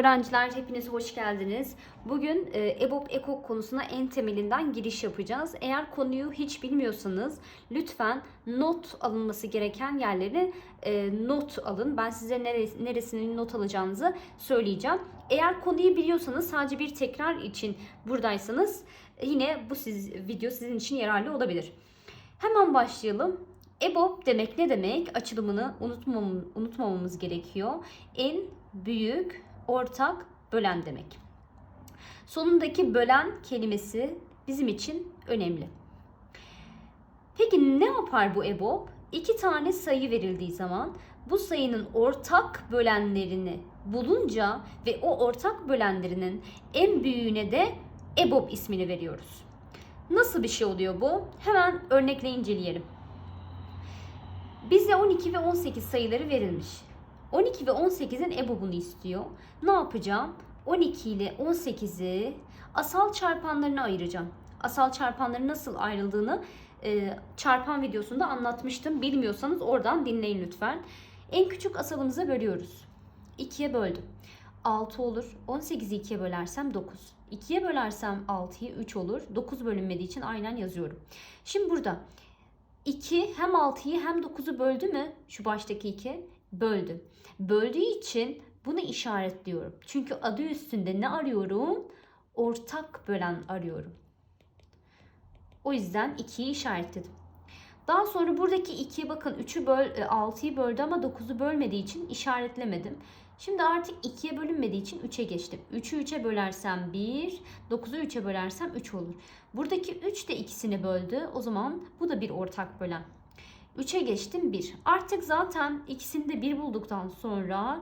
öğrenciler, hepiniz hoş geldiniz. Bugün e, EBOB EKOK konusuna en temelinden giriş yapacağız. Eğer konuyu hiç bilmiyorsanız lütfen not alınması gereken yerleri e, not alın. Ben size nere- neresinin not alacağınızı söyleyeceğim. Eğer konuyu biliyorsanız sadece bir tekrar için buradaysanız e, yine bu siz, video sizin için yararlı olabilir. Hemen başlayalım. EBOB demek ne demek? Açılımını unutmam, unutmamamız gerekiyor. En büyük ortak bölen demek. Sonundaki bölen kelimesi bizim için önemli. Peki ne yapar bu EBOB? İki tane sayı verildiği zaman bu sayının ortak bölenlerini bulunca ve o ortak bölenlerinin en büyüğüne de EBOB ismini veriyoruz. Nasıl bir şey oluyor bu? Hemen örnekle inceleyelim. Bize 12 ve 18 sayıları verilmiş. 12 ve 18'in EBOB'unu istiyor. Ne yapacağım? 12 ile 18'i asal çarpanlarına ayıracağım. Asal çarpanların nasıl ayrıldığını e, çarpan videosunda anlatmıştım. Bilmiyorsanız oradan dinleyin lütfen. En küçük asalımıza bölüyoruz. 2'ye böldüm. 6 olur. 18'i 2'ye bölersem 9. 2'ye bölersem 6'yı 3 olur. 9 bölünmediği için aynen yazıyorum. Şimdi burada 2 hem 6'yı hem 9'u böldü mü? Şu baştaki 2 böldü. Böldüğü için bunu işaretliyorum. Çünkü adı üstünde ne arıyorum? Ortak bölen arıyorum. O yüzden 2'yi işaretledim. Daha sonra buradaki 2'ye bakın 3'ü böl 6'yı böldü ama 9'u bölmediği için işaretlemedim. Şimdi artık 2'ye bölünmediği için 3'e geçtim. 3'ü 3'e bölersem 1, 9'u 3'e bölersem 3 olur. Buradaki 3 de ikisini böldü. O zaman bu da bir ortak bölen. 3'e geçtim 1. Artık zaten ikisini de 1 bulduktan sonra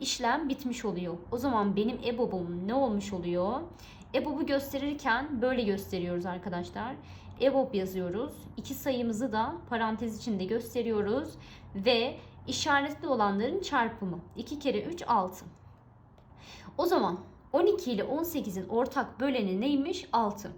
işlem bitmiş oluyor. O zaman benim EBOB'um ne olmuş oluyor? EBOB'u gösterirken böyle gösteriyoruz arkadaşlar. EBOB yazıyoruz. İki sayımızı da parantez içinde gösteriyoruz. Ve işaretli olanların çarpımı. 2 kere 3 6. O zaman 12 ile 18'in ortak böleni neymiş? 6.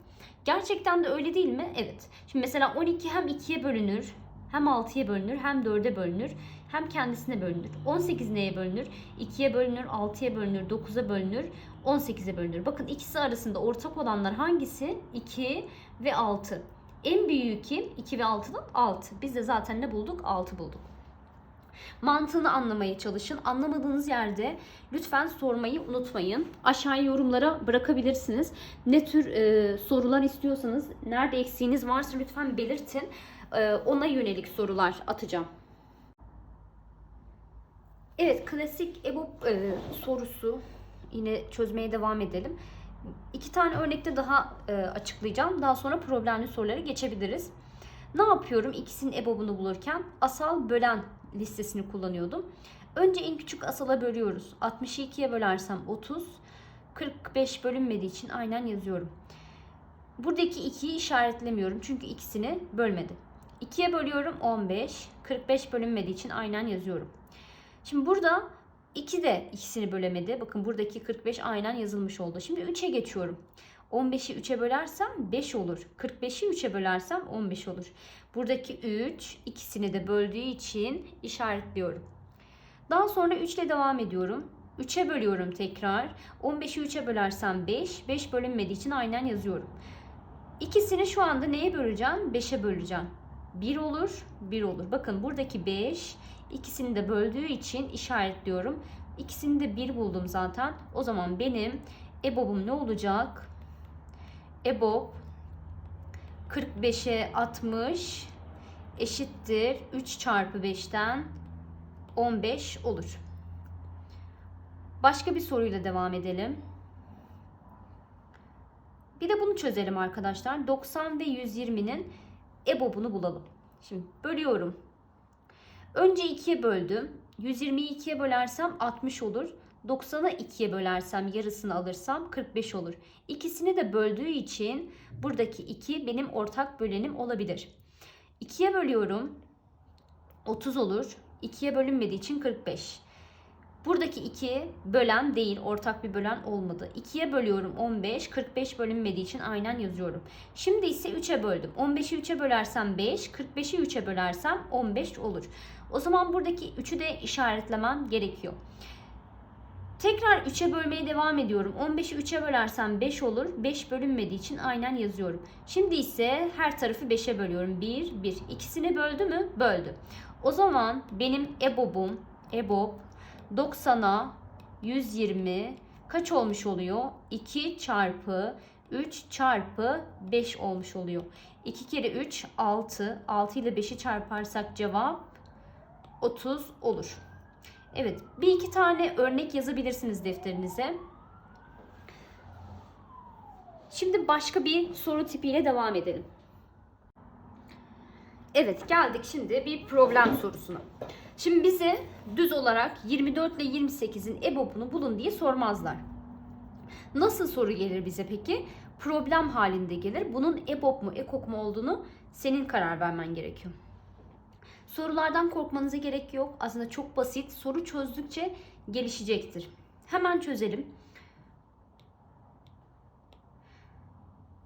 Gerçekten de öyle değil mi? Evet. Şimdi mesela 12 hem 2'ye bölünür, hem 6'ya bölünür, hem 4'e bölünür, hem kendisine bölünür. 18 neye bölünür? 2'ye bölünür, 6'ya bölünür, 9'a bölünür, 18'e bölünür. Bakın ikisi arasında ortak olanlar hangisi? 2 ve 6. En büyüğü kim? 2 ve 6'dan 6. Biz de zaten ne bulduk? 6 bulduk. Mantığını anlamaya çalışın. Anlamadığınız yerde lütfen sormayı unutmayın. Aşağıya yorumlara bırakabilirsiniz. Ne tür e, sorular istiyorsanız, nerede eksiğiniz varsa lütfen belirtin. E, ona yönelik sorular atacağım. Evet, klasik EBOB e, sorusu. Yine çözmeye devam edelim. İki tane örnekte daha e, açıklayacağım. Daha sonra problemli sorulara geçebiliriz. Ne yapıyorum ikisinin EBOB'unu bulurken? Asal bölen listesini kullanıyordum. Önce en küçük asala bölüyoruz. 60'ı 2'ye bölersem 30. 45 bölünmediği için aynen yazıyorum. Buradaki 2'yi işaretlemiyorum çünkü ikisini bölmedi. 2'ye bölüyorum 15. 45 bölünmediği için aynen yazıyorum. Şimdi burada 2 de ikisini bölemedi. Bakın buradaki 45 aynen yazılmış oldu. Şimdi 3'e geçiyorum. 15'i 3'e bölersem 5 olur. 45'i 3'e bölersem 15 olur. Buradaki 3 ikisini de böldüğü için işaretliyorum. Daha sonra 3 ile devam ediyorum. 3'e bölüyorum tekrar. 15'i 3'e bölersem 5. 5 bölünmediği için aynen yazıyorum. İkisini şu anda neye böleceğim? 5'e böleceğim. 1 olur, 1 olur. Bakın buradaki 5 ikisini de böldüğü için işaretliyorum. İkisini de 1 buldum zaten. O zaman benim EBOB'um ne olacak? EBOB 45'e 60 eşittir 3 çarpı 5'ten 15 olur. Başka bir soruyla devam edelim. Bir de bunu çözelim arkadaşlar. 90 ve 120'nin EBOB'unu bulalım. Şimdi bölüyorum. Önce 2'ye böldüm. 120'yi 2'ye bölersem 60 olur. 90'a 2'ye bölersem yarısını alırsam 45 olur. İkisini de böldüğü için buradaki 2 benim ortak bölenim olabilir. 2'ye bölüyorum. 30 olur. 2'ye bölünmediği için 45. Buradaki 2 bölen değil, ortak bir bölen olmadı. 2'ye bölüyorum 15, 45 bölünmediği için aynen yazıyorum. Şimdi ise 3'e böldüm. 15'i 3'e bölersem 5, 45'i 3'e bölersem 15 olur. O zaman buradaki 3'ü de işaretlemem gerekiyor. Tekrar 3'e bölmeye devam ediyorum. 15'i 3'e bölersem 5 olur. 5 bölünmediği için aynen yazıyorum. Şimdi ise her tarafı 5'e bölüyorum. 1, 1. İkisini böldü mü? Böldü. O zaman benim EBOB'um, EBOB 90'a 120 kaç olmuş oluyor? 2 çarpı 3 çarpı 5 olmuş oluyor. 2 kere 3 6. 6 ile 5'i çarparsak cevap 30 olur. Evet, bir iki tane örnek yazabilirsiniz defterinize. Şimdi başka bir soru tipiyle devam edelim. Evet, geldik şimdi bir problem sorusuna. Şimdi bize düz olarak 24 ile 28'in EBOB'unu bulun diye sormazlar. Nasıl soru gelir bize peki? Problem halinde gelir. Bunun EBOB mu, EKOK mu olduğunu senin karar vermen gerekiyor. Sorulardan korkmanıza gerek yok. Aslında çok basit. Soru çözdükçe gelişecektir. Hemen çözelim.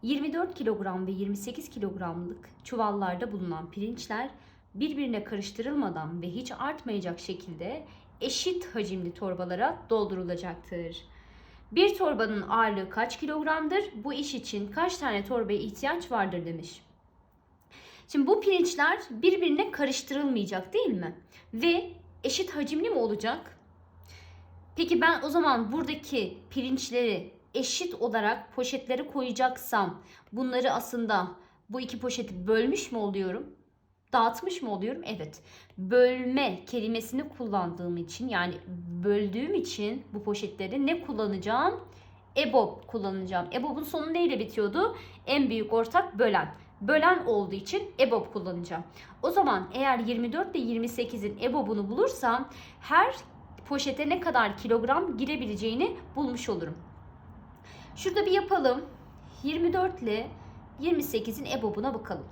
24 kilogram ve 28 kilogramlık çuvallarda bulunan pirinçler birbirine karıştırılmadan ve hiç artmayacak şekilde eşit hacimli torbalara doldurulacaktır. Bir torbanın ağırlığı kaç kilogramdır? Bu iş için kaç tane torbaya ihtiyaç vardır demiş. Şimdi bu pirinçler birbirine karıştırılmayacak değil mi? Ve eşit hacimli mi olacak? Peki ben o zaman buradaki pirinçleri eşit olarak poşetlere koyacaksam bunları aslında bu iki poşeti bölmüş mü oluyorum? Dağıtmış mı oluyorum? Evet. Bölme kelimesini kullandığım için yani böldüğüm için bu poşetleri ne kullanacağım? EBOB kullanacağım. EBOB'un sonu neyle bitiyordu? En büyük ortak bölen bölen olduğu için EBOB kullanacağım. O zaman eğer 24 ile 28'in EBOB'unu bulursam her poşete ne kadar kilogram girebileceğini bulmuş olurum. Şurada bir yapalım. 24 ile 28'in EBOB'una bakalım.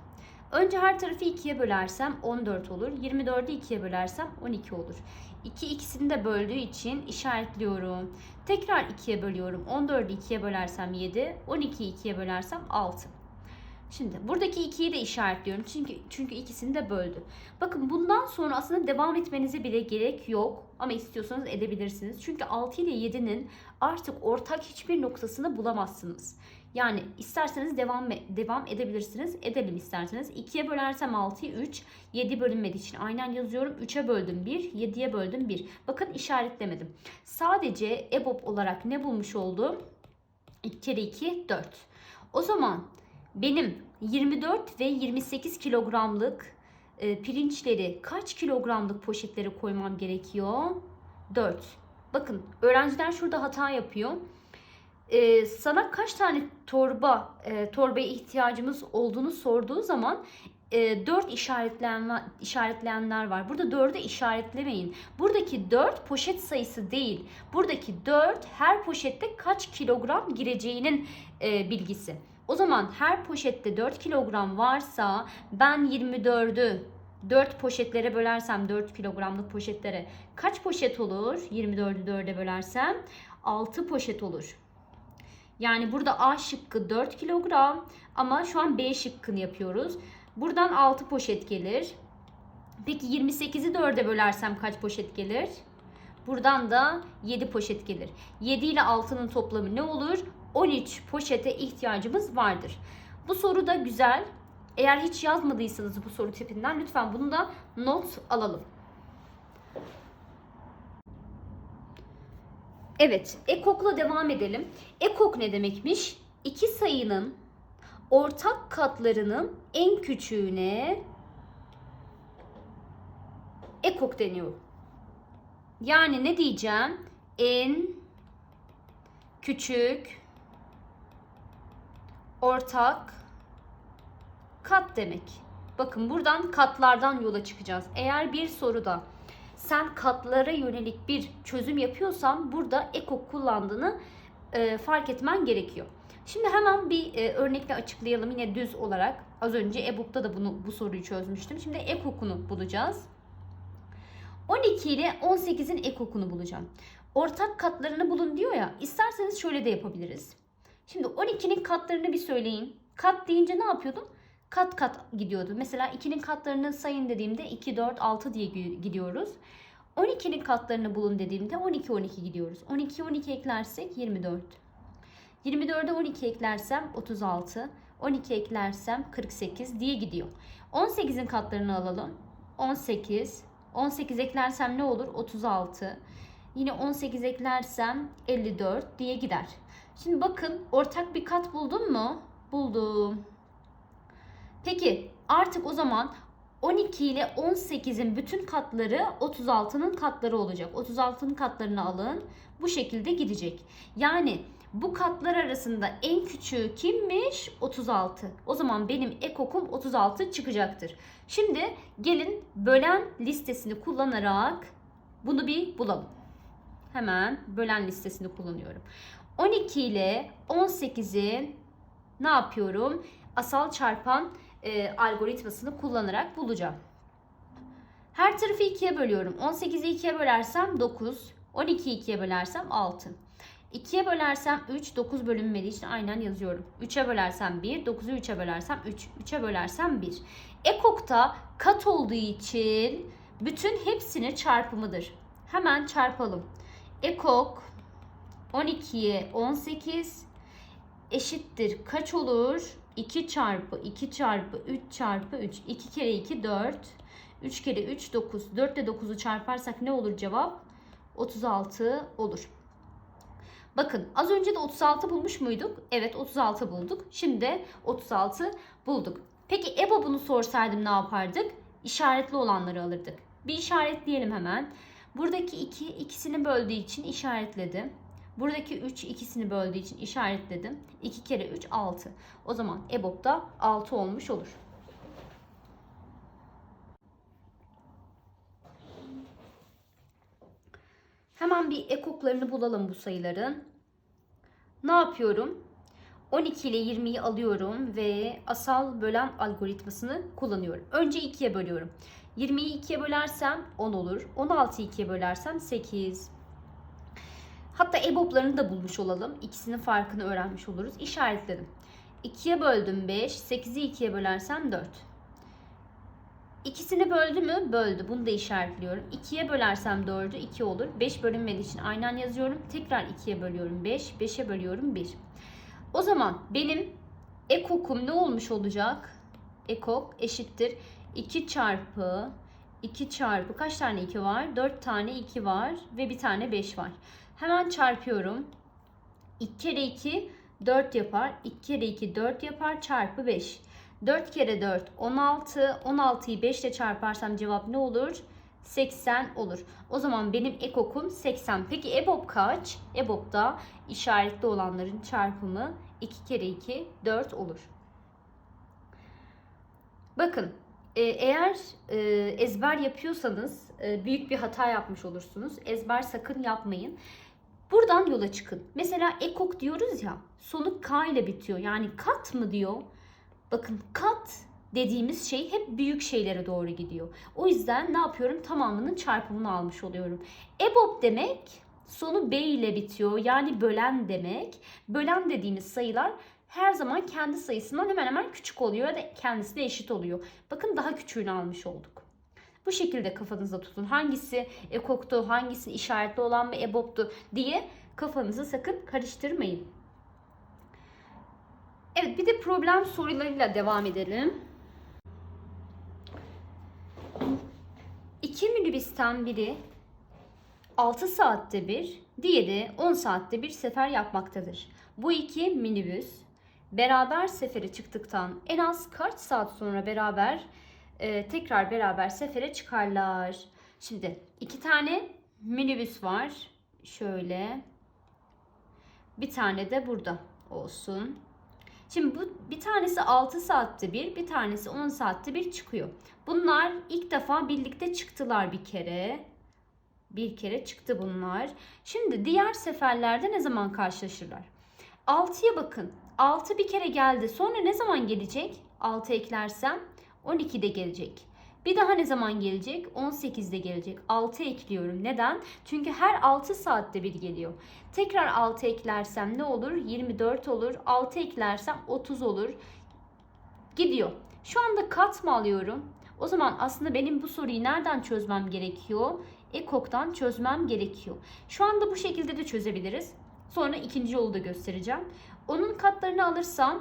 Önce her tarafı 2'ye bölersem 14 olur. 24'ü 2'ye bölersem 12 olur. 2 ikisini de böldüğü için işaretliyorum. Tekrar 2'ye bölüyorum. 14'ü 2'ye bölersem 7, 12'yi 2'ye bölersem 6. Şimdi buradaki 2'yi de işaretliyorum. Çünkü çünkü ikisini de böldü. Bakın bundan sonra aslında devam etmenize bile gerek yok. Ama istiyorsanız edebilirsiniz. Çünkü 6 ile 7'nin artık ortak hiçbir noktasını bulamazsınız. Yani isterseniz devam devam edebilirsiniz. Edelim isterseniz. 2'ye bölersem 6'yı 3. 7 bölünmediği için aynen yazıyorum. 3'e böldüm 1. 7'ye böldüm 1. Bakın işaretlemedim. Sadece EBOB olarak ne bulmuş oldum? 2 kere 2 4. O zaman benim 24 ve 28 kilogramlık e, pirinçleri kaç kilogramlık poşetlere koymam gerekiyor? 4. Bakın öğrenciler şurada hata yapıyor. Ee, sana kaç tane torba e, torbaya ihtiyacımız olduğunu sorduğu zaman e, 4 işaretleyen, işaretleyenler var. Burada 4'ü işaretlemeyin. Buradaki 4 poşet sayısı değil. Buradaki 4 her poşette kaç kilogram gireceğinin e, bilgisi. O zaman her poşette 4 kilogram varsa ben 24'ü 4 poşetlere bölersem 4 kilogramlık poşetlere kaç poşet olur? 24'ü 4'e bölersem 6 poşet olur. Yani burada A şıkkı 4 kilogram ama şu an B şıkkını yapıyoruz. Buradan 6 poşet gelir. Peki 28'i 4'e bölersem kaç poşet gelir? Buradan da 7 poşet gelir. 7 ile 6'nın toplamı ne olur? 13 poşete ihtiyacımız vardır. Bu soru da güzel. Eğer hiç yazmadıysanız bu soru tipinden lütfen bunu da not alalım. Evet, ekokla devam edelim. Ekok ne demekmiş? İki sayının ortak katlarının en küçüğüne ekok deniyor. Yani ne diyeceğim? En küçük ortak kat demek. Bakın buradan katlardan yola çıkacağız. Eğer bir soruda sen katlara yönelik bir çözüm yapıyorsan burada ekok kullandığını e, fark etmen gerekiyor. Şimdi hemen bir e, örnekle açıklayalım yine düz olarak. Az önce e-book'ta da bunu bu soruyu çözmüştüm. Şimdi ekokunu bulacağız. 12 ile 18'in ekokunu bulacağım. Ortak katlarını bulun diyor ya. İsterseniz şöyle de yapabiliriz. Şimdi 12'nin katlarını bir söyleyin. Kat deyince ne yapıyordum? Kat kat gidiyordu. Mesela 2'nin katlarını sayın dediğimde 2, 4, 6 diye gidiyoruz. 12'nin katlarını bulun dediğimde 12 12 gidiyoruz. 12 12 eklersek 24. 24'e 12 eklersem 36. 12 eklersem 48 diye gidiyor. 18'in katlarını alalım. 18. 18 eklersem ne olur? 36. Yine 18 eklersem 54 diye gider. Şimdi bakın ortak bir kat buldum mu? Buldum. Peki artık o zaman 12 ile 18'in bütün katları 36'nın katları olacak. 36'nın katlarını alın. Bu şekilde gidecek. Yani bu katlar arasında en küçüğü kimmiş? 36. O zaman benim ekokum 36 çıkacaktır. Şimdi gelin bölen listesini kullanarak bunu bir bulalım. Hemen bölen listesini kullanıyorum. 12 ile 18'i ne yapıyorum? Asal çarpan e, algoritmasını kullanarak bulacağım. Her tarafı 2'ye bölüyorum. 18'i 2'ye bölersem 9. 12'yi 2'ye bölersem 6. 2'ye bölersem 3, 9 bölünmediği için aynen yazıyorum. 3'e bölersem 1, 9'u 3'e bölersem 3, 3'e bölersem 1. Ekok'ta kat olduğu için bütün hepsini çarpımıdır. Hemen çarpalım. Ekok 12'ye 18 eşittir kaç olur? 2 çarpı 2 çarpı 3 çarpı 3. 2 kere 2 4. 3 kere 3 9. 4 ile 9'u çarparsak ne olur cevap? 36 olur. Bakın az önce de 36 bulmuş muyduk? Evet 36 bulduk. Şimdi de 36 bulduk. Peki EBOB'unu sorsaydım ne yapardık? İşaretli olanları alırdık. Bir işaretleyelim hemen. Buradaki 2 ikisini böldüğü için işaretledim. Buradaki 3 ikisini böldüğü için işaretledim. 2 kere 3 6. O zaman EBOB da 6 olmuş olur. Hemen bir ekoklarını bulalım bu sayıların. Ne yapıyorum? 12 ile 20'yi alıyorum ve asal bölen algoritmasını kullanıyorum. Önce 2'ye bölüyorum. 20'yi 2'ye bölersem 10 olur. 16'yı 2'ye bölersem 8. Hatta EBOB'larını da bulmuş olalım. İkisinin farkını öğrenmiş oluruz. İşaretledim. 2'ye böldüm 5. 8'i 2'ye bölersem 4. İkisini böldü mü? Böldü. Bunu da işaretliyorum. 2'ye bölersem 4'ü 2 olur. 5 bölünmediği için aynen yazıyorum. Tekrar 2'ye bölüyorum 5. 5'e bölüyorum 1. O zaman benim ekokum ne olmuş olacak? Ekok eşittir 2 çarpı 2 çarpı kaç tane 2 var? 4 tane 2 var ve bir tane 5 var. Hemen çarpıyorum. 2 kere 2 4 yapar. 2 kere 2 4 yapar çarpı 5. 4 kere 4 16. 16'yı 5 ile çarparsam cevap ne olur? 80 olur. O zaman benim ekokum 80. Peki EBOB kaç? EBOB'da işaretli olanların çarpımı 2 kere 2 4 olur. Bakın e, eğer e, ezber yapıyorsanız e, büyük bir hata yapmış olursunuz. Ezber sakın yapmayın. Buradan yola çıkın. Mesela ekok diyoruz ya sonu K ile bitiyor. Yani kat mı diyor? Bakın kat dediğimiz şey hep büyük şeylere doğru gidiyor. O yüzden ne yapıyorum? Tamamının çarpımını almış oluyorum. EBOB demek sonu B ile bitiyor. Yani bölen demek. Bölen dediğimiz sayılar her zaman kendi sayısından hemen hemen küçük oluyor ya da kendisi de eşit oluyor. Bakın daha küçüğünü almış olduk. Bu şekilde kafanızda tutun. Hangisi ekoktu, hangisi işaretli olan mı EBOB'tu diye kafanızı sakın karıştırmayın. Evet bir de problem sorularıyla devam edelim. İki minibüsten biri 6 saatte bir, diğeri 10 saatte bir sefer yapmaktadır. Bu iki minibüs beraber sefere çıktıktan en az kaç saat sonra beraber e, tekrar beraber sefere çıkarlar? Şimdi iki tane minibüs var. Şöyle. Bir tane de burada olsun. Şimdi bu bir tanesi 6 saatte bir, bir tanesi 10 saatte bir çıkıyor. Bunlar ilk defa birlikte çıktılar bir kere. Bir kere çıktı bunlar. Şimdi diğer seferlerde ne zaman karşılaşırlar? 6'ya bakın. 6 bir kere geldi. Sonra ne zaman gelecek? 6 eklersem 12'de gelecek. Bir daha ne zaman gelecek? 18'de gelecek. 6 ekliyorum. Neden? Çünkü her 6 saatte bir geliyor. Tekrar 6 eklersem ne olur? 24 olur. 6 eklersem 30 olur. Gidiyor. Şu anda kat mı alıyorum? O zaman aslında benim bu soruyu nereden çözmem gerekiyor? ekoktan çözmem gerekiyor. Şu anda bu şekilde de çözebiliriz. Sonra ikinci yolu da göstereceğim. Onun katlarını alırsam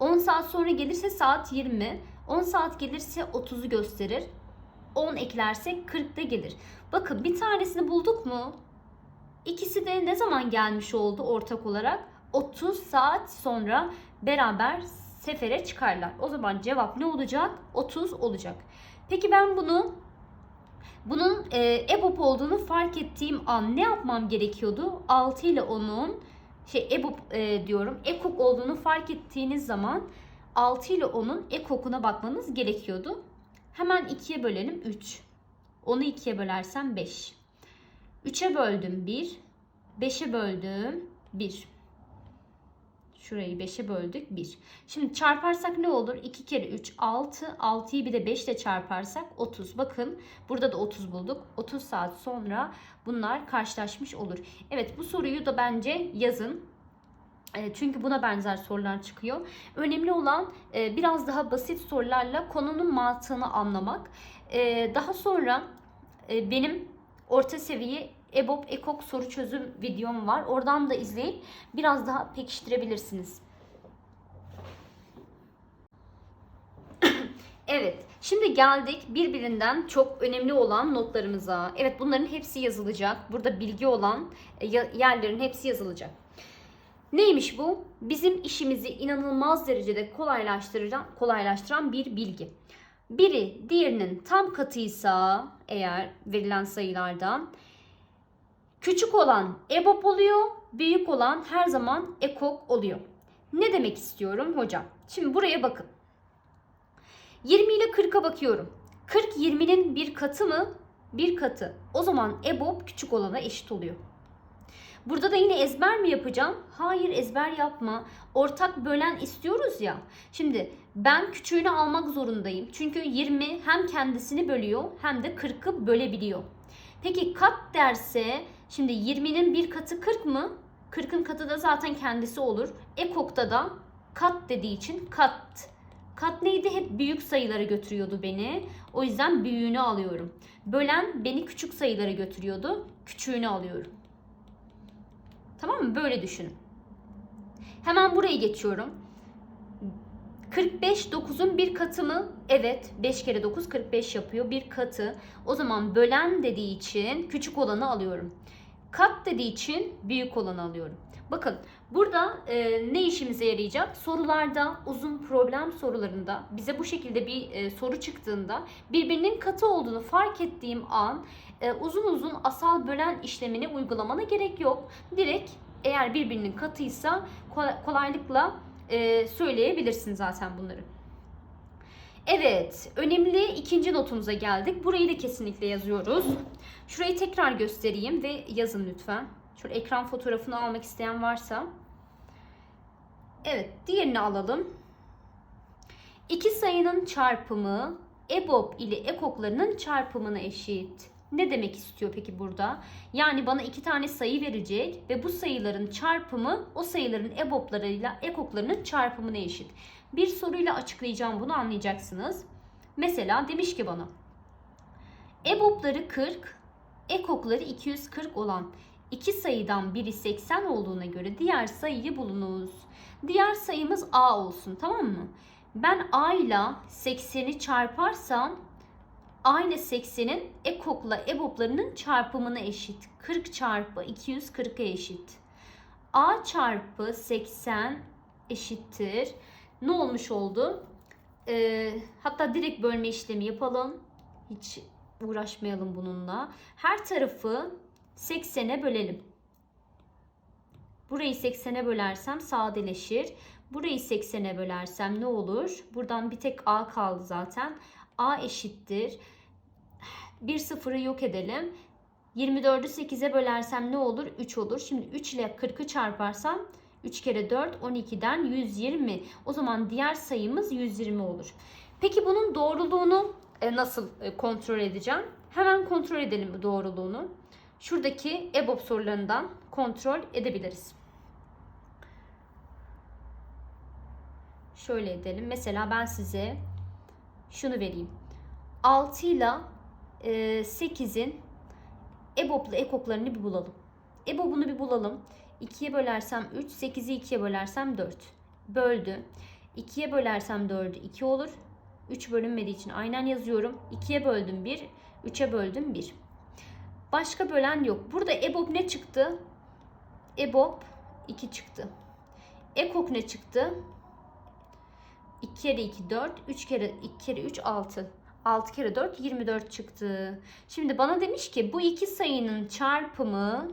10 saat sonra gelirse saat 20, 10 saat gelirse 30'u gösterir. 10 eklersek 40 da gelir. Bakın bir tanesini bulduk mu? İkisi de ne zaman gelmiş oldu ortak olarak? 30 saat sonra beraber sefere çıkarlar. O zaman cevap ne olacak? 30 olacak. Peki ben bunu bunun e, EBOB olduğunu fark ettiğim an ne yapmam gerekiyordu? 6 ile 10'un şey EBOB e, diyorum. EKOK olduğunu fark ettiğiniz zaman 6 ile 10'un EKOK'una bakmanız gerekiyordu. Hemen 2'ye bölelim 3. 10'u 2'ye bölersem 5. 3'e böldüm 1. 5'e böldüm 1. Şurayı 5'e böldük 1. Şimdi çarparsak ne olur? 2 kere 3 6. 6'yı bir de 5 ile çarparsak 30. Bakın burada da 30 bulduk. 30 saat sonra bunlar karşılaşmış olur. Evet bu soruyu da bence yazın. E, Çünkü buna benzer sorular çıkıyor. Önemli olan e, biraz daha basit sorularla konunun mantığını anlamak. E, Daha sonra benim orta seviye EBOB EKOK soru çözüm videom var. Oradan da izleyip biraz daha pekiştirebilirsiniz. Evet, şimdi geldik birbirinden çok önemli olan notlarımıza. Evet, bunların hepsi yazılacak. Burada bilgi olan yerlerin hepsi yazılacak. Neymiş bu? Bizim işimizi inanılmaz derecede kolaylaştıran, kolaylaştıran bir bilgi. Biri diğerinin tam katıysa eğer verilen sayılardan küçük olan EBOB oluyor, büyük olan her zaman EKOK oluyor. Ne demek istiyorum hocam? Şimdi buraya bakın. 20 ile 40'a bakıyorum. 40 20'nin bir katı mı? Bir katı. O zaman EBOB küçük olana eşit oluyor. Burada da yine ezber mi yapacağım? Hayır ezber yapma. Ortak bölen istiyoruz ya. Şimdi ben küçüğünü almak zorundayım. Çünkü 20 hem kendisini bölüyor hem de 40'ı bölebiliyor. Peki kat derse şimdi 20'nin bir katı 40 mı? 40'ın katı da zaten kendisi olur. Ekok'ta da kat dediği için kat. Kat neydi? Hep büyük sayılara götürüyordu beni. O yüzden büyüğünü alıyorum. Bölen beni küçük sayılara götürüyordu. Küçüğünü alıyorum. Tamam mı? Böyle düşünün. Hemen burayı geçiyorum. 45 9'un bir katı mı? Evet. 5 kere 9 45 yapıyor. Bir katı. O zaman bölen dediği için küçük olanı alıyorum. Kat dediği için büyük olanı alıyorum. Bakın burada e, ne işimize yarayacak? Sorularda uzun problem sorularında bize bu şekilde bir e, soru çıktığında birbirinin katı olduğunu fark ettiğim an e, uzun uzun asal bölen işlemini uygulamana gerek yok. Direkt eğer birbirinin katıysa kolay- kolaylıkla e, söyleyebilirsin zaten bunları. Evet, önemli ikinci notumuza geldik. Burayı da kesinlikle yazıyoruz. Şurayı tekrar göstereyim ve yazın lütfen. Şöyle ekran fotoğrafını almak isteyen varsa. Evet, diğerini alalım. İki sayının çarpımı EBOB ile ekoklarının çarpımına eşit. Ne demek istiyor peki burada? Yani bana iki tane sayı verecek ve bu sayıların çarpımı o sayıların EBOB'larıyla ekoklarının çarpımına eşit. Bir soruyla açıklayacağım bunu anlayacaksınız. Mesela demiş ki bana EBOB'ları 40, ekokları 240 olan iki sayıdan biri 80 olduğuna göre diğer sayıyı bulunuz. Diğer sayımız A olsun tamam mı? Ben A ile 80'i çarparsam A ile 80'in ekokla eboplarının çarpımına eşit. 40 çarpı 240'a eşit. A çarpı 80 eşittir. Ne olmuş oldu? Ee, hatta direkt bölme işlemi yapalım. Hiç uğraşmayalım bununla. Her tarafı 80'e bölelim. Burayı 80'e bölersem sadeleşir. Burayı 80'e bölersem ne olur? Buradan bir tek A kaldı zaten. A eşittir. Bir sıfırı yok edelim. 24'ü 8'e bölersem ne olur? 3 olur. Şimdi 3 ile 40'ı çarparsam 3 kere 4 12'den 120. O zaman diğer sayımız 120 olur. Peki bunun doğruluğunu e, nasıl e, kontrol edeceğim? Hemen kontrol edelim doğruluğunu. Şuradaki EBOB sorularından kontrol edebiliriz. Şöyle edelim. Mesela ben size şunu vereyim. 6 ile e, 8'in EBOB'la ekoklarını bir bulalım. EBOB'unu bir bulalım. 2'ye bölersem 3, 8'i 2'ye bölersem 4. Böldü. 2'ye bölersem 4'ü 2 olur. 3 bölünmediği için aynen yazıyorum. 2'ye böldüm 1, 3'e böldüm 1. Başka bölen yok. Burada EBOB ne çıktı? EBOB 2 çıktı. Ekok ne çıktı? 2 kere 2 4, 3 kere 2 kere 3 6. 6 kere 4 24 çıktı. Şimdi bana demiş ki bu iki sayının çarpımı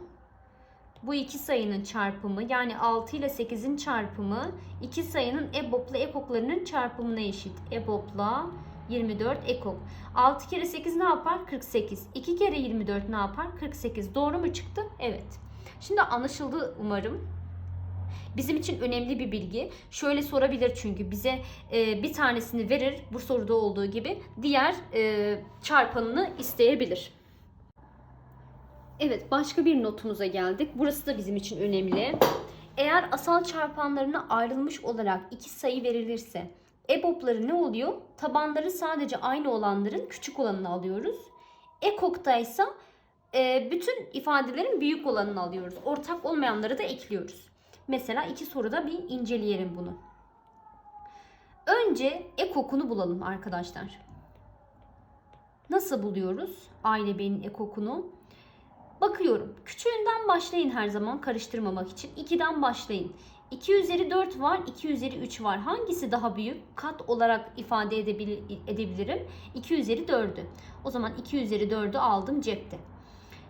bu iki sayının çarpımı yani 6 ile 8'in çarpımı iki sayının EBOB'la ekoklarının çarpımına eşit. EBOB'la 24 ekok. 6 kere 8 ne yapar? 48. 2 kere 24 ne yapar? 48. Doğru mu çıktı? Evet. Şimdi anlaşıldı umarım. Bizim için önemli bir bilgi. Şöyle sorabilir çünkü bize e, bir tanesini verir bu soruda olduğu gibi diğer e, çarpanını isteyebilir. Evet başka bir notumuza geldik. Burası da bizim için önemli. Eğer asal çarpanlarına ayrılmış olarak iki sayı verilirse EBOB'ları ne oluyor? Tabanları sadece aynı olanların küçük olanını alıyoruz. EKOK'ta ise e, bütün ifadelerin büyük olanını alıyoruz. Ortak olmayanları da ekliyoruz. Mesela iki soruda bir inceleyelim bunu. Önce ekokunu bulalım arkadaşlar. Nasıl buluyoruz A ile B'nin ekokunu? Bakıyorum. Küçüğünden başlayın her zaman karıştırmamak için. 2'den başlayın. 2 üzeri 4 var, 2 üzeri 3 var. Hangisi daha büyük? Kat olarak ifade edebil edebilirim. 2 üzeri 4'ü. O zaman 2 üzeri 4'ü aldım cepte.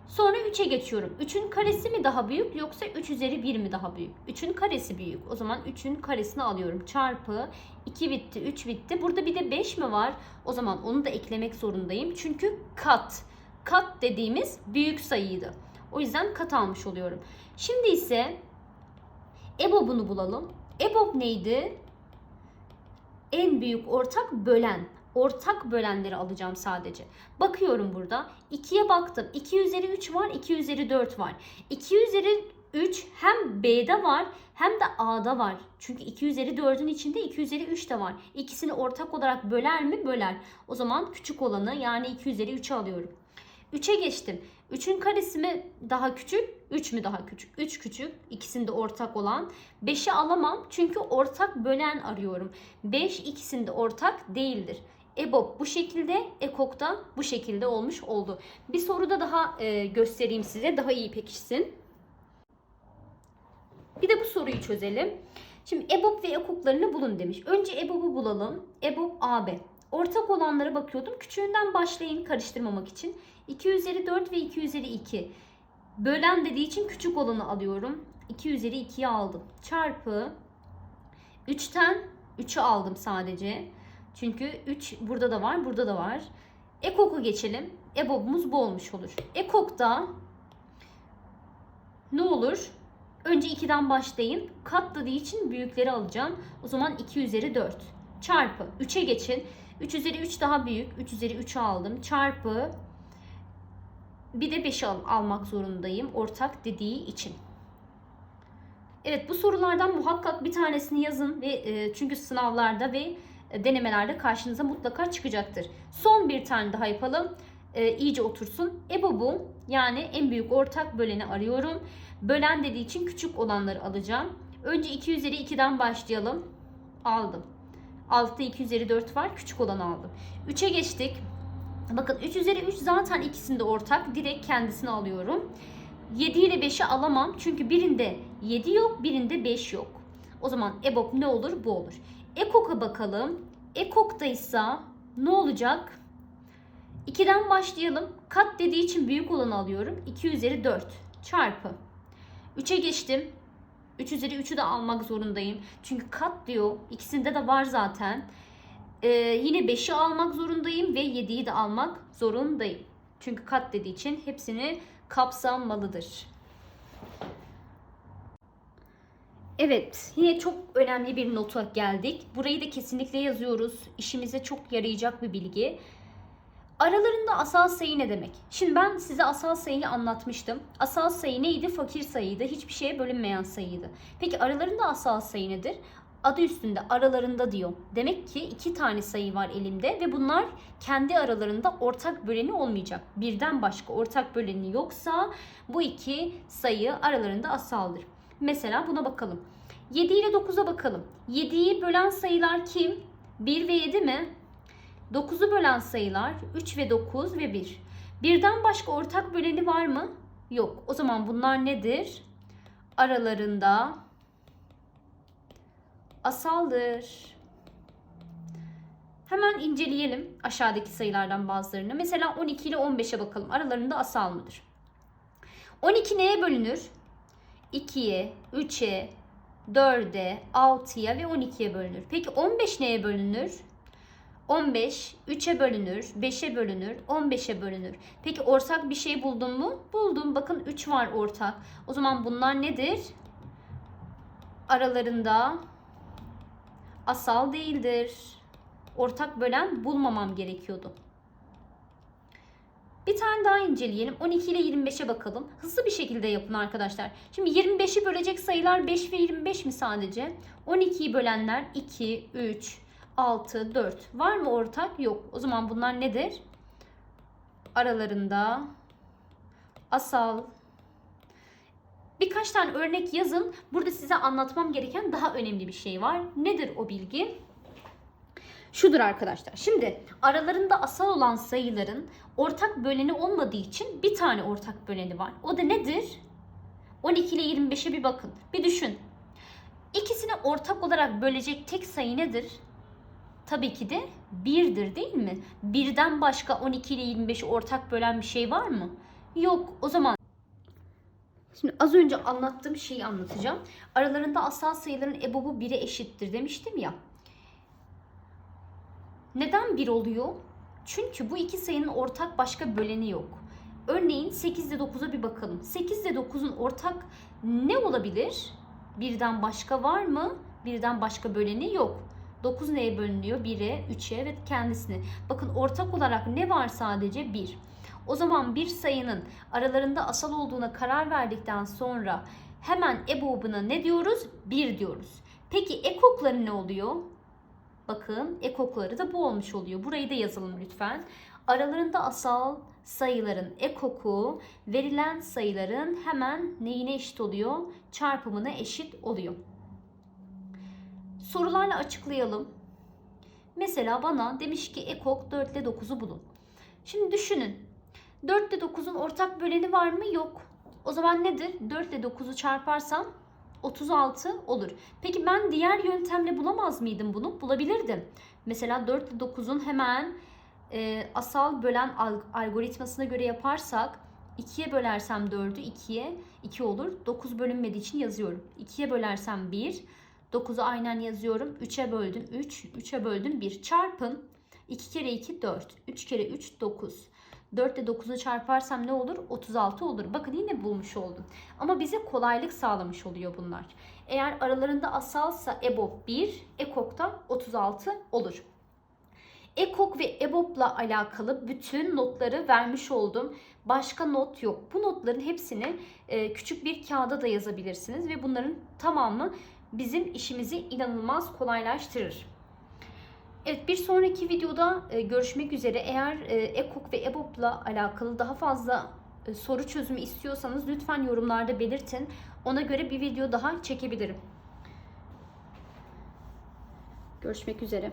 Sonra 3'e geçiyorum. 3'ün karesi mi daha büyük yoksa 3 üzeri 1 mi daha büyük? 3'ün karesi büyük. O zaman 3'ün karesini alıyorum. Çarpı 2 bitti, 3 bitti. Burada bir de 5 mi var? O zaman onu da eklemek zorundayım. Çünkü kat. Kat dediğimiz büyük sayıydı. O yüzden kat almış oluyorum. Şimdi ise EBOB'unu bulalım. EBOB neydi? En büyük ortak bölen ortak bölenleri alacağım sadece. Bakıyorum burada. 2'ye baktım. 2 üzeri 3 var, 2 üzeri 4 var. 2 üzeri 3 hem B'de var hem de A'da var. Çünkü 2 üzeri 4'ün içinde 2 üzeri 3 de var. İkisini ortak olarak böler mi? Böler. O zaman küçük olanı yani 2 üzeri 3'ü alıyorum. 3'e geçtim. 3'ün karesi mi daha küçük? 3 mü daha küçük? 3 küçük. İkisinde ortak olan. 5'i alamam çünkü ortak bölen arıyorum. 5 ikisinde ortak değildir. EBOB bu şekilde, EKOK da bu şekilde olmuş oldu. Bir soruda daha e, göstereyim size daha iyi pekişsin. Bir de bu soruyu çözelim. Şimdi EBOB ve EKOK'larını bulun demiş. Önce EBOB'u bulalım. EBOB AB. Ortak olanlara bakıyordum. Küçüğünden başlayın karıştırmamak için. 2 üzeri 4 ve 2 üzeri 2. Bölen dediği için küçük olanı alıyorum. 2 üzeri 2'yi aldım. Çarpı 3'ten 3'ü aldım sadece. Çünkü 3 burada da var, burada da var. Ekok'a geçelim. EBOB'umuz bu olmuş olur. Ekok'ta ne olur? Önce 2'den başlayın. Kat dediği için büyükleri alacağım. O zaman 2 üzeri 4. Çarpı 3'e geçin. 3 üzeri 3 daha büyük. 3 üzeri 3'ü aldım. Çarpı bir de 5'i al almak zorundayım. Ortak dediği için. Evet bu sorulardan muhakkak bir tanesini yazın ve e, çünkü sınavlarda ve denemelerde karşınıza mutlaka çıkacaktır. Son bir tane daha yapalım. E, iyice otursun. EBOB'u yani en büyük ortak böleni arıyorum. Bölen dediği için küçük olanları alacağım. Önce 2 üzeri 2'den başlayalım. Aldım. Altta 2 üzeri 4 var. Küçük olanı aldım. 3'e geçtik. Bakın 3 üzeri 3 zaten ikisinde ortak. Direkt kendisini alıyorum. 7 ile 5'i alamam. Çünkü birinde 7 yok, birinde 5 yok. O zaman EBOB ne olur? Bu olur. Ekok'a bakalım. Ekok'ta ise ne olacak? 2'den başlayalım. Kat dediği için büyük olanı alıyorum. 2 üzeri 4 çarpı. 3'e geçtim. 3 üzeri 3'ü de almak zorundayım. Çünkü kat diyor. İkisinde de var zaten. Ee, yine 5'i almak zorundayım ve 7'yi de almak zorundayım. Çünkü kat dediği için hepsini kapsamalıdır. Evet, yine çok önemli bir nota geldik. Burayı da kesinlikle yazıyoruz. İşimize çok yarayacak bir bilgi. Aralarında asal sayı ne demek? Şimdi ben size asal sayıyı anlatmıştım. Asal sayı neydi? Fakir sayıydı. Hiçbir şeye bölünmeyen sayıydı. Peki aralarında asal sayı nedir? Adı üstünde aralarında diyor. Demek ki iki tane sayı var elimde ve bunlar kendi aralarında ortak böleni olmayacak. Birden başka ortak böleni yoksa bu iki sayı aralarında asaldır. Mesela buna bakalım. 7 ile 9'a bakalım. 7'yi bölen sayılar kim? 1 ve 7 mi? 9'u bölen sayılar 3 ve 9 ve 1. Birden başka ortak böleni var mı? Yok. O zaman bunlar nedir? Aralarında asaldır. Hemen inceleyelim aşağıdaki sayılardan bazılarını. Mesela 12 ile 15'e bakalım. Aralarında asal mıdır? 12 neye bölünür? 2'ye, 3'e, 4'e, 6'ya ve 12'ye bölünür. Peki 15 neye bölünür? 15 3'e bölünür, 5'e bölünür, 15'e bölünür. Peki ortak bir şey buldun mu? Buldum. Bakın 3 var ortak. O zaman bunlar nedir? Aralarında asal değildir. Ortak bölen bulmamam gerekiyordu. Bir tane daha inceleyelim. 12 ile 25'e bakalım. Hızlı bir şekilde yapın arkadaşlar. Şimdi 25'i bölecek sayılar 5 ve 25 mi sadece? 12'yi bölenler 2, 3, 6, 4. Var mı ortak? Yok. O zaman bunlar nedir? Aralarında asal. Birkaç tane örnek yazın. Burada size anlatmam gereken daha önemli bir şey var. Nedir o bilgi? Şudur arkadaşlar. Şimdi aralarında asal olan sayıların ortak böleni olmadığı için bir tane ortak böleni var. O da nedir? 12 ile 25'e bir bakın. Bir düşün. İkisini ortak olarak bölecek tek sayı nedir? Tabii ki de 1'dir değil mi? Birden başka 12 ile 25'i ortak bölen bir şey var mı? Yok. O zaman Şimdi az önce anlattığım şeyi anlatacağım. Aralarında asal sayıların ebobu 1'e eşittir demiştim ya. Neden 1 oluyor? Çünkü bu iki sayının ortak başka böleni yok. Örneğin 8 ile 9'a bir bakalım. 8 ile 9'un ortak ne olabilir? Birden başka var mı? Birden başka böleni yok. 9 neye bölünüyor? 1'e, 3'e ve kendisine. Bakın ortak olarak ne var sadece? 1. O zaman bir sayının aralarında asal olduğuna karar verdikten sonra hemen ebobuna ne diyoruz? 1 diyoruz. Peki ekokları ne oluyor? Bakın ekokları da bu olmuş oluyor. Burayı da yazalım lütfen. Aralarında asal sayıların ekoku verilen sayıların hemen neyine eşit oluyor? Çarpımına eşit oluyor. Sorularla açıklayalım. Mesela bana demiş ki ekok 4 ile 9'u bulun. Şimdi düşünün. 4 ile 9'un ortak böleni var mı? Yok. O zaman nedir? 4 ile 9'u çarparsam 36 olur. Peki ben diğer yöntemle bulamaz mıydım bunu? Bulabilirdim. Mesela 4 ile 9'un hemen e, asal bölen alg- algoritmasına göre yaparsak 2'ye bölersem 4'ü 2'ye 2 olur. 9 bölünmediği için yazıyorum. 2'ye bölersem 1. 9'u aynen yazıyorum. 3'e böldüm 3. 3'e böldüm 1. Çarpın. 2 kere 2 4. 3 kere 3 9. 4 ile 9'u çarparsam ne olur? 36 olur. Bakın yine bulmuş oldum. Ama bize kolaylık sağlamış oluyor bunlar. Eğer aralarında asalsa EBOB 1, EKOK'ta 36 olur. EKOK ve EBOB'la alakalı bütün notları vermiş oldum. Başka not yok. Bu notların hepsini e, küçük bir kağıda da yazabilirsiniz ve bunların tamamı bizim işimizi inanılmaz kolaylaştırır. Evet bir sonraki videoda e, görüşmek üzere. Eğer e, EKOK ve EBOB'la alakalı daha fazla e, soru çözümü istiyorsanız lütfen yorumlarda belirtin. Ona göre bir video daha çekebilirim. Görüşmek üzere.